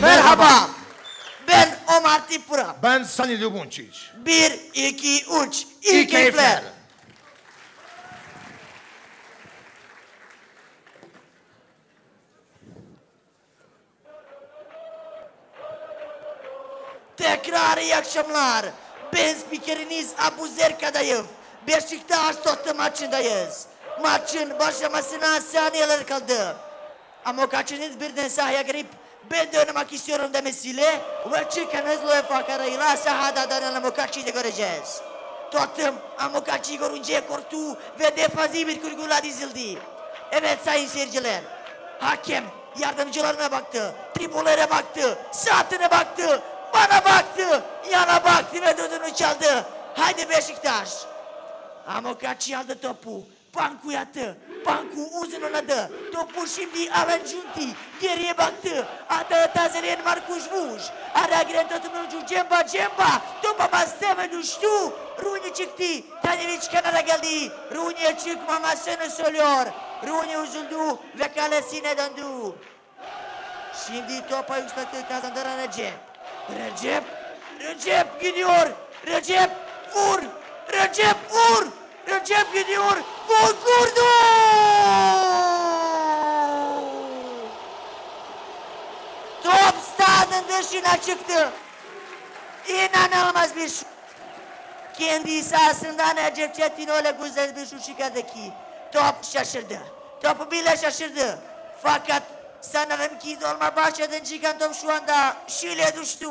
Merhaba. Ben Omar Tipura. Ben Sani Lubunçiç. Bir, iki, üç. İyi İyi keyifler. keyifler. Tekrar iyi akşamlar. Ben spikeriniz Abu Zerka'dayım. Beşiktaş Tottenham maçındayız. Maçın başlamasına saniyeler kaldı. Ama kaçınız birden sahaya girip ben de oynamak istiyorum demesiyle ve çıkan hızlı UEFA kararıyla sahada dönen Amokachi'yi de göreceğiz. Tottenham Amokachi'yi görünce korktu ve defazi bir kurgula dizildi. Evet sayın seyirciler. Hakem yardımcılarına baktı, tribunlere baktı, saatine baktı, bana baktı, yana baktı ve düdüğünü çaldı. Haydi Beşiktaş. Amokachi aldı topu. Panku yattı. Panku uzun oynadı. Topu şimdi Alan Junti. Geriye baktı. Atağı tazeleyen Markus Vuş. Ara giren Tottenham'cı Cemba Cemba. Topa bastı ve düştü. Rooney çıktı. Tanevic kenara geldi. Rooney'e çıkmamasını söylüyor. Rooney üzüldü ve kalesine döndü. Şimdi topa yükseltti kazandıran Recep. Recep, Recep gidiyor. Recep vur. Recep vur. Recep gidiyor. Kurdu. Top stadın dışına çıktı. İnanılmaz bir şut. Kendi sahasından Recep Çetin öyle güzel bir şut çıkardı ki top şaşırdı. Topu bile şaşırdı. Fakat sanırım ki dolma başladın çıkan top şu anda şile düştü.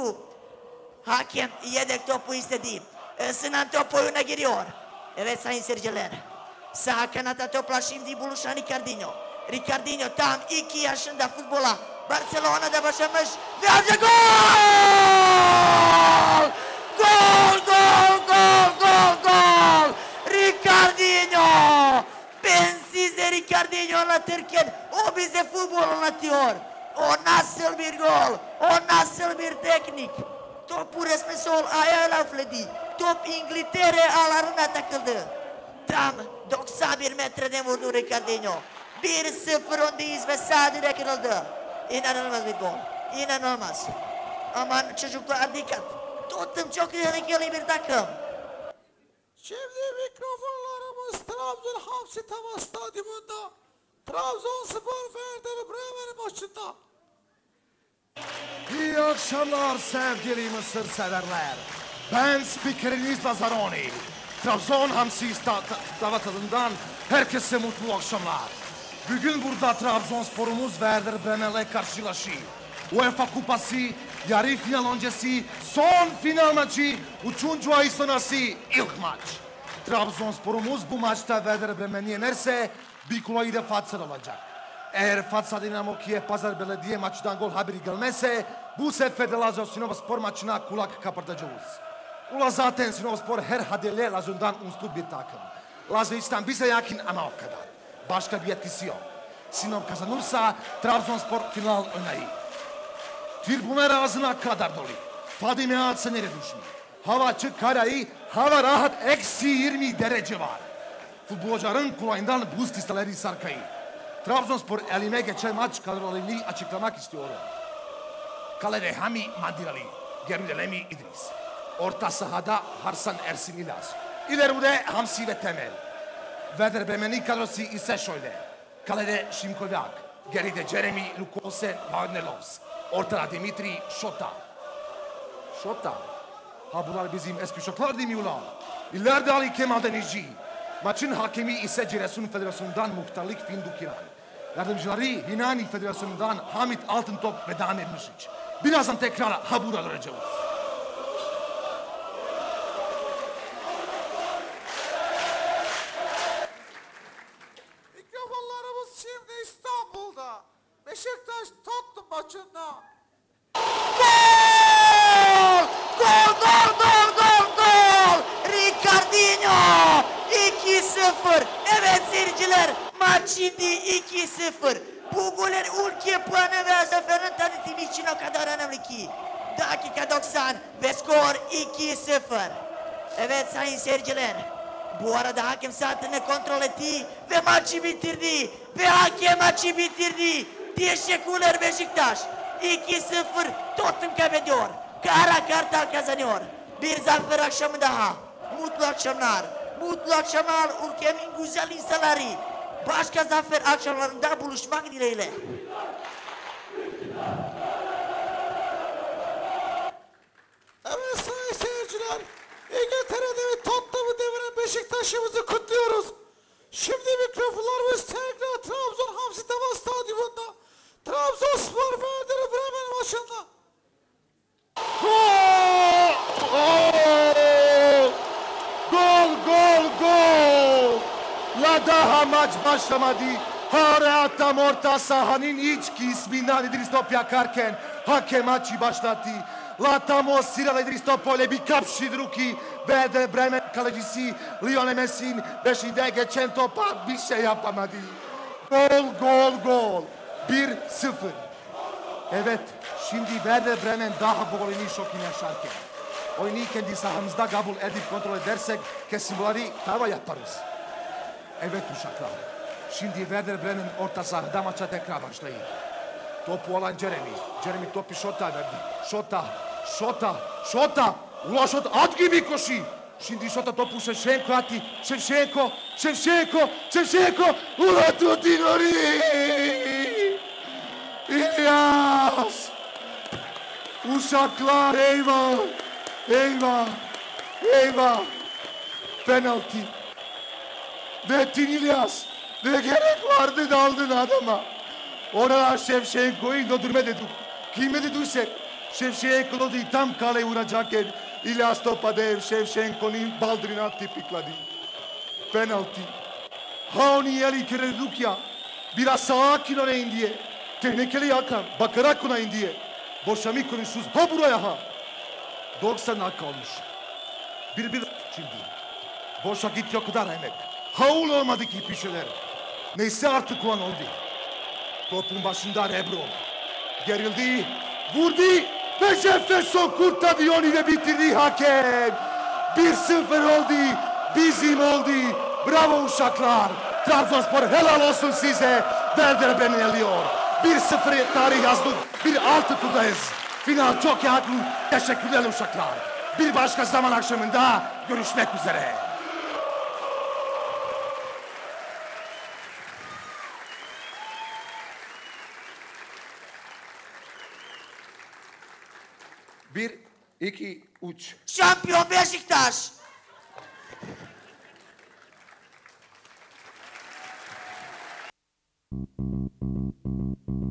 Hakem yedek topu istedi. Isınan top oyuna giriyor. Evet sayın seyirciler. Sağ kanata topla şimdi buluşan Ricardinho. Ricardinho tam iki yaşında futbola Barcelona'da başlamış ve aldı gol! Gol, gol, gol, gol, gol! Ricardinho! Ben size Ricardinho anlatırken o bize futbol anlatıyor. O nasıl bir gol, o nasıl bir teknik. Topu resmi sol ayağıyla üfledi. Top İngiltere ağlarına takıldı. Tam 91 metreden vurdu Ricardinho. 1-0 öndeyiz ve sağ direk kırıldı. İnanılmaz bir gol. İnanılmaz. Aman çocuklar dikkat. Tottenham çok tehlikeli bir takım. Şimdi mikrofonlarımız Trabzon Hamsi Tava Stadyumunda Trabzonspor Werder Bremen maçında. İyi akşamlar sevgili Mısır severler. Ben spikeriniz Lazaroni. Trabzon Hamsi Davatadından herkese mutlu akşamlar. Bugün burada Trabzonsporumuz Werder Bremen'le karşılaşıyor. UEFA Kupası yarı final öncesi son final maçı, üçüncü ay sonrası ilk maç. Trabzonsporumuz bu maçta Werder Bremen'i yenerse bir kulayı da Fatsa olacak. Eğer Fatsa Dinamo Kiev Pazar Belediye maçından gol haberi gelmezse bu sefer de Lazio Sinopspor maçına kulak kapatacağız. Ula zaten Sinopspor her hadele Lazio'dan unsuz bir takım. Lazio'dan bize yakın ama o kadar. Başka bir etkisi yok. Sinop kazanırsa Trabzonspor final oynayı. Tribunlar ağzına kadar dolu. Fadime nereye düşmüş? Hava açık karayı, hava rahat eksi 20 derece var. Futbolcuların kulağından buz listeleri sarkayı. Trabzonspor elime geçen maç kadrolarını açıklamak istiyorum. Kalede Hami Mandirali, geride Lemi İdris. Orta sahada Harsan Ersin İlaz. İleride Hamsi ve Temel. Werder Bremen'in kadrosu ise şöyle. Kalede Şimkoviak, geride Jeremy Lukose Magnelos. Ortada Dimitri Şota. Şota. Ha bunlar bizim eski şoklar değil mi ulan? İleride Ali Kemal Denizci. Maçın hakemi ise Giresun Federasyonu'ndan Muhtarlık Findukiran. Yardımcıları Hinani Federasyonu'ndan Hamit Altıntop ve Damir Mişiç. Birazdan tekrar ha burada göreceğiz. Beşiktaş Tottenham maçında. Gol! Gol, gol, gol, gol, gol! Ricardinho! 2-0. Evet seyirciler, maç şimdi 2-0. Bu golün ülke puanı ve zaferin tanıtımı için o kadar önemli ki. Dakika 90 ve skor 2-0. Evet sayın seyirciler, bu arada hakem saatini kontrol etti ve maçı bitirdi. Ve hakem maçı bitirdi. Teşekkürler Beşiktaş. 2-0 Tottenham kaybediyor. Kara Kartal kazanıyor. Bir zafer akşamı daha. Mutlu akşamlar. Mutlu akşamlar ülkemin güzel insanları. Başka zafer akşamlarında buluşmak dileğiyle. Evet sayın seyirciler. İngiltere'de ve Tottenham'ı deviren Beşiktaş'ımızı kutluyoruz. Şimdi mikrofonlarımız tekrar Trabzon Hamsi Tava Stadyumunda. Trabzonspor Werder Bremen maçında. Gol! Gol, gol, gol! La daha maç başlamadı. Hala tam orta sahanın iç kısmından İdris top yakarken hakem maçı başlattı. La tam o sırada İdris top öyle bir kapşıdı ruki. Werder Bremen kalecisi Lionel Messi'nin beşinde geçen topa bir şey yapamadı. Gol, gol, gol. 1-0. Evet, şimdi Werder Bremen daha bu oyunu çok iyi yaşarken. Oyunu kendi sahamızda kabul edip kontrol edersek kesin bunları tava yaparız. Evet uşaklar. Şimdi Werder Bremen orta sahada maça tekrar başlayın. Topu alan Jeremy. Jeremy topu Şota verdi. Şota, Şota, Şota. Ula Şota at gibi шота Şimdi Şota topu Şevşenko attı. Şevşenko, Şevşenko, Şevşenko. Ula tutin orayı. İlyas! Uşaklar eyvah! Eyvah! Eyvah! Penaltı. Metin İlyas! Ne gerek vardı daldın adama? Orada Şevşenko'yu döndürme dedik. Kime dediysek Şevşenko değil tam kaleye vuracakken İlyas topa dev Şevşenko'nun baldırına tipikladı. Penaltı. Ha onu yeri dedik ya. Biraz sakin oynayın diye. Tehlikeli yakan. Bakarak oynayın diye. Boşami konuşsuz. Ha buraya ha. 90 dakika olmuş. Bir bir şimdi. Boş vakit yok kadar emek. Haul olmadı ki bir şeyler. Neyse artık o an oldu. Topun başında Rebro. Gerildi. Vurdu. Ve Jefferson kurtardı onu ve bitirdi hakem. 1-0 oldu. Bizim oldu. Bravo uşaklar. Trabzonspor helal olsun size. Werder beni eliyor. 1-0 tarih yazdık. Bir altı turdayız. Final çok yakın. Teşekkürler uşaklar. Bir başka zaman akşamında görüşmek üzere. Bir, iki, üç. Şampiyon Beşiktaş.